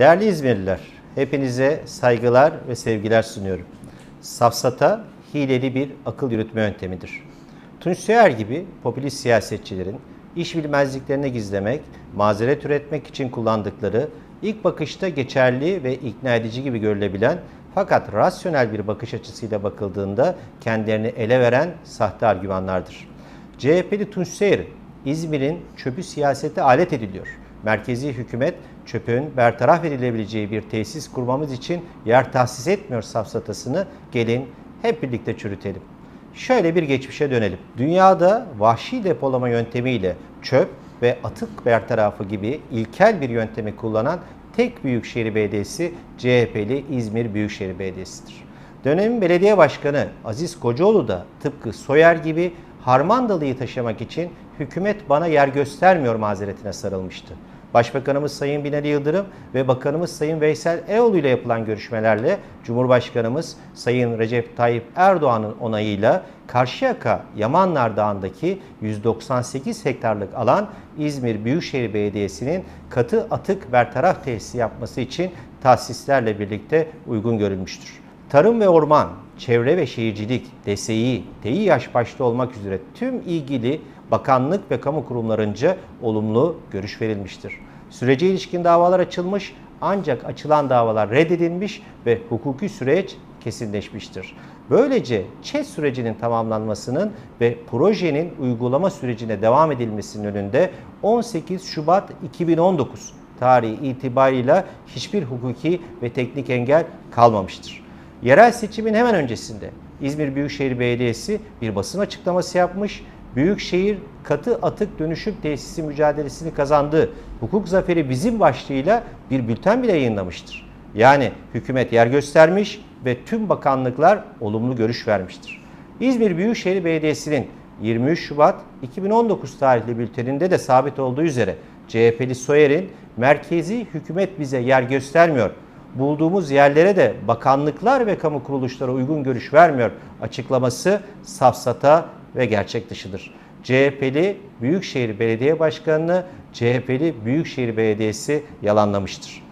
Değerli İzmirliler, hepinize saygılar ve sevgiler sunuyorum. Safsata hileli bir akıl yürütme yöntemidir. Tunç Soyer gibi popülist siyasetçilerin iş bilmezliklerini gizlemek, mazeret üretmek için kullandıkları ilk bakışta geçerli ve ikna edici gibi görülebilen fakat rasyonel bir bakış açısıyla bakıldığında kendilerini ele veren sahte argümanlardır. CHP'li Tunç Soyer, İzmir'in çöpü siyasete alet ediliyor. Merkezi hükümet çöpün bertaraf edilebileceği bir tesis kurmamız için yer tahsis etmiyor safsatasını gelin hep birlikte çürütelim. Şöyle bir geçmişe dönelim. Dünyada vahşi depolama yöntemiyle çöp ve atık bertarafı gibi ilkel bir yöntemi kullanan tek büyükşehir belediyesi CHP'li İzmir Büyükşehir Belediyesi'dir. Dönemin belediye başkanı Aziz Kocaoğlu da tıpkı Soyer gibi Harmandalı'yı taşımak için hükümet bana yer göstermiyor mazeretine sarılmıştı. Başbakanımız Sayın Binali Yıldırım ve Bakanımız Sayın Veysel Eroğlu ile yapılan görüşmelerle Cumhurbaşkanımız Sayın Recep Tayyip Erdoğan'ın onayıyla Karşıyaka Yamanlar Dağı'ndaki 198 hektarlık alan İzmir Büyükşehir Belediyesi'nin katı atık bertaraf tesisi yapması için tahsislerle birlikte uygun görülmüştür. Tarım ve Orman, Çevre ve Şehircilik, DSİ, TİİAŞ başta olmak üzere tüm ilgili bakanlık ve kamu kurumlarınca olumlu görüş verilmiştir. Sürece ilişkin davalar açılmış ancak açılan davalar reddedilmiş ve hukuki süreç kesinleşmiştir. Böylece ÇED sürecinin tamamlanmasının ve projenin uygulama sürecine devam edilmesinin önünde 18 Şubat 2019 tarihi itibarıyla hiçbir hukuki ve teknik engel kalmamıştır. Yerel seçimin hemen öncesinde İzmir Büyükşehir Belediyesi bir basın açıklaması yapmış. Büyükşehir katı atık dönüşüm tesisi mücadelesini kazandı. Hukuk zaferi bizim başlığıyla bir bülten bile yayınlamıştır. Yani hükümet yer göstermiş ve tüm bakanlıklar olumlu görüş vermiştir. İzmir Büyükşehir Belediyesi'nin 23 Şubat 2019 tarihli bülteninde de sabit olduğu üzere CHP'li Soyer'in merkezi hükümet bize yer göstermiyor bulduğumuz yerlere de bakanlıklar ve kamu kuruluşları uygun görüş vermiyor açıklaması safsata ve gerçek dışıdır. CHP'li Büyükşehir Belediye Başkanı'nı CHP'li Büyükşehir Belediyesi yalanlamıştır.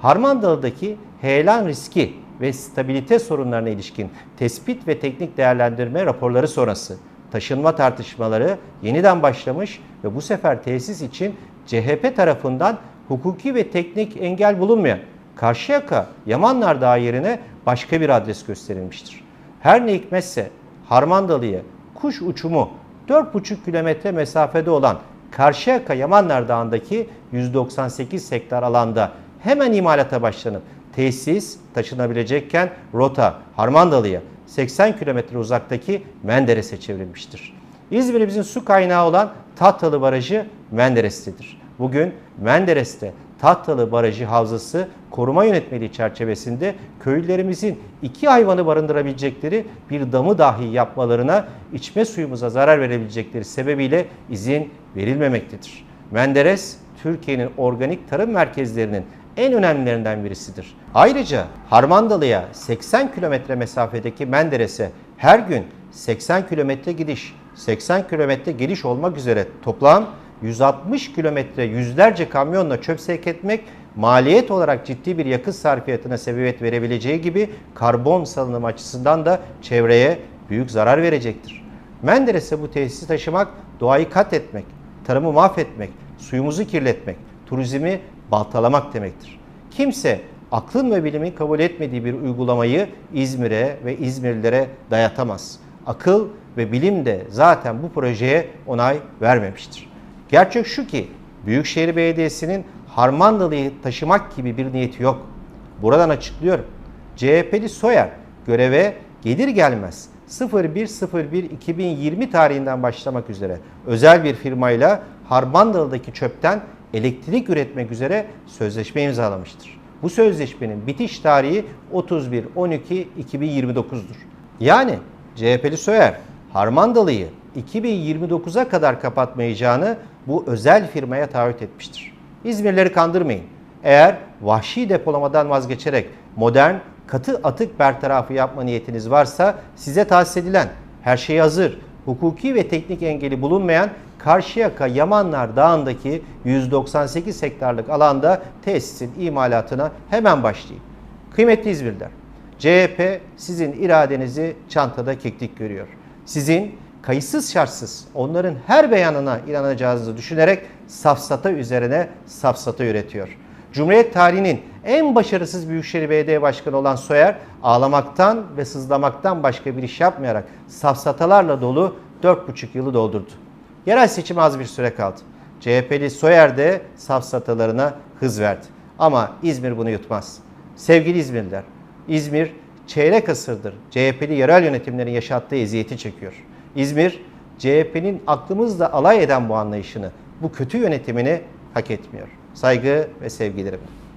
Harmandalı'daki heyelan riski ve stabilite sorunlarına ilişkin tespit ve teknik değerlendirme raporları sonrası taşınma tartışmaları yeniden başlamış ve bu sefer tesis için CHP tarafından hukuki ve teknik engel bulunmayan Karşıyaka Yamanlar Dağı yerine başka bir adres gösterilmiştir. Her ne hikmetse Harmandalı'ya kuş uçumu 4,5 kilometre mesafede olan Karşıyaka Yamanlar Dağı'ndaki 198 hektar alanda hemen imalata başlanıp tesis taşınabilecekken rota Harmandalı'ya 80 kilometre uzaktaki Menderes'e çevrilmiştir. İzmir'imizin su kaynağı olan Tahtalı Barajı Menderes'tedir. Bugün Menderes'te Tahtalı Barajı Havzası koruma yönetmeliği çerçevesinde köylülerimizin iki hayvanı barındırabilecekleri bir damı dahi yapmalarına içme suyumuza zarar verebilecekleri sebebiyle izin verilmemektedir. Menderes, Türkiye'nin organik tarım merkezlerinin en önemlilerinden birisidir. Ayrıca Harmandalı'ya 80 kilometre mesafedeki Menderes'e her gün 80 kilometre gidiş, 80 kilometre geliş olmak üzere toplam 160 kilometre yüzlerce kamyonla çöp sevk etmek maliyet olarak ciddi bir yakıt sarfiyatına sebebiyet verebileceği gibi karbon salınımı açısından da çevreye büyük zarar verecektir. Menderes'e bu tesisi taşımak doğayı katletmek, tarımı mahvetmek, suyumuzu kirletmek, turizmi baltalamak demektir. Kimse aklın ve bilimin kabul etmediği bir uygulamayı İzmir'e ve İzmirlilere dayatamaz. Akıl ve bilim de zaten bu projeye onay vermemiştir. Gerçek şu ki Büyükşehir Belediyesi'nin Harmandalı'yı taşımak gibi bir niyeti yok. Buradan açıklıyorum. CHP'li Soyer göreve gelir gelmez 01.01.2020 tarihinden başlamak üzere özel bir firmayla Harmandalı'daki çöpten elektrik üretmek üzere sözleşme imzalamıştır. Bu sözleşmenin bitiş tarihi 31.12.2029'dur. Yani CHP'li Soyer Harmandalı'yı 2029'a kadar kapatmayacağını bu özel firmaya taahhüt etmiştir. İzmirleri kandırmayın. Eğer vahşi depolamadan vazgeçerek modern katı atık bertarafı yapma niyetiniz varsa size tahsis edilen her şey hazır, hukuki ve teknik engeli bulunmayan Karşıyaka Yamanlar Dağı'ndaki 198 hektarlık alanda tesisin imalatına hemen başlayın. Kıymetli İzmirliler, CHP sizin iradenizi çantada keklik görüyor. Sizin kayıtsız şartsız onların her beyanına inanacağınızı düşünerek safsata üzerine safsata üretiyor. Cumhuriyet tarihinin en başarısız Büyükşehir Belediye Başkanı olan Soyer ağlamaktan ve sızlamaktan başka bir iş yapmayarak safsatalarla dolu 4,5 yılı doldurdu. Yerel seçime az bir süre kaldı. CHP'li Soyer de safsatalarına hız verdi. Ama İzmir bunu yutmaz. Sevgili İzmirliler, İzmir çeyrek asırdır CHP'li yerel yönetimlerin yaşattığı eziyeti çekiyor. İzmir, CHP'nin aklımızla alay eden bu anlayışını, bu kötü yönetimini hak etmiyor. Saygı ve sevgilerimle.